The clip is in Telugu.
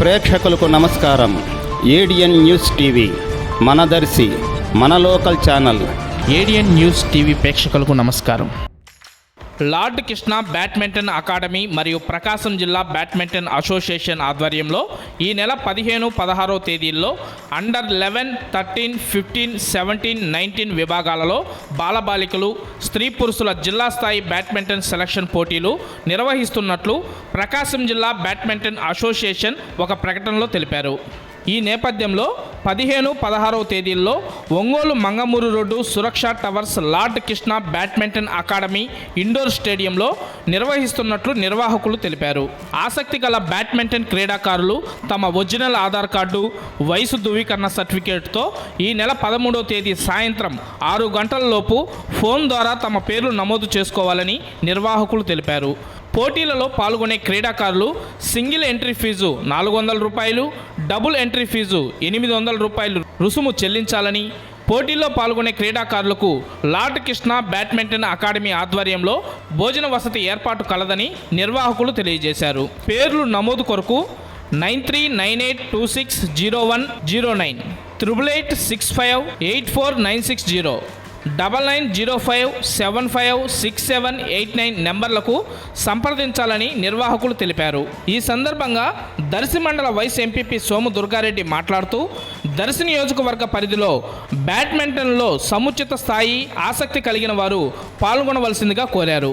ప్రేక్షకులకు నమస్కారం. ఏడిఎన్ న్యూస్ టీవీ మనదర్శి మన లోకల్ ఛానల్. ఏడియన్ న్యూస్ టీవీ ప్రేక్షకులకు నమస్కారం. లార్డ్ కృష్ణ బ్యాడ్మింటన్ అకాడమీ మరియు ప్రకాశం జిల్లా బ్యాడ్మింటన్ అసోసియేషన్ ఆధ్వర్యంలో ఈ నెల పదిహేను పదహారో తేదీల్లో under eleven thirteen fifteen seventeen nineteen విభాగాలలో బాలబాలికలు స్త్రీ పురుషుల జిల్లా స్థాయి బ్యాడ్మింటన్ సెలక్షన్ పోటీలు నిర్వహిస్తున్నట్లు ప్రకాశం జిల్లా బ్యాడ్మింటన్ అసోసియేషన్ ఒక ప్రకటనలో తెలిపారు. ఈ నేపథ్యంలో పదిహేను పదహారవ తేదీల్లో Ongole Mangamuru road Suraksha towers Lord Krishna badminton academy indoor స్టేడియంలో నిర్వహిస్తున్నట్లు నిర్వాహకులు తెలిపారు. ఆసక్తి గల బ్యాడ్మింటన్ క్రీడాకారులు తమ ఒరిజినల్ ఆధార్ కార్డు వయసు ధృవీకరణ సర్టిఫికేట్తో ఈ నెల పదమూడవ తేదీ సాయంత్రం ఆరు గంటలలోపు ఫోన్ ద్వారా తమ పేర్లు నమోదు చేసుకోవాలని నిర్వాహకులు తెలిపారు. పోటీలలో పాల్గొనే క్రీడాకారులు సింగిల్ ఎంట్రీ ఫీజు నాలుగు వందల రూపాయలు డబుల్ ఎంట్రీ ఫీజు ఎనిమిది వందల రూపాయలు రుసుము చెల్లించాలని పోటీల్లో పాల్గొనే క్రీడాకారులకు లార్డ్ కృష్ణ బ్యాడ్మింటన్ అకాడమీ ఆధ్వర్యంలో భోజన వసతి ఏర్పాటు కలదని నిర్వాహకులు తెలియజేశారు. పేర్లు నమోదు కొరకు nine three nine eight two six zero one zero nine triple eight six five eight four nine six zero. Double nine zero five seven five six seven eight nine నెంబర్లకు సంప్రదించాలని నిర్వాహకులు తెలిపారు. ఈ సందర్భంగా దర్శి మండల వైస్ ఎంపీపీ సోము దుర్గారెడ్డి మాట్లాడుతూ దర్శి నియోజకవర్గ పరిధిలో బ్యాడ్మింటన్లో సముచిత స్థాయి ఆసక్తి కలిగిన వారు పాల్గొనవలసిందిగా కోరారు.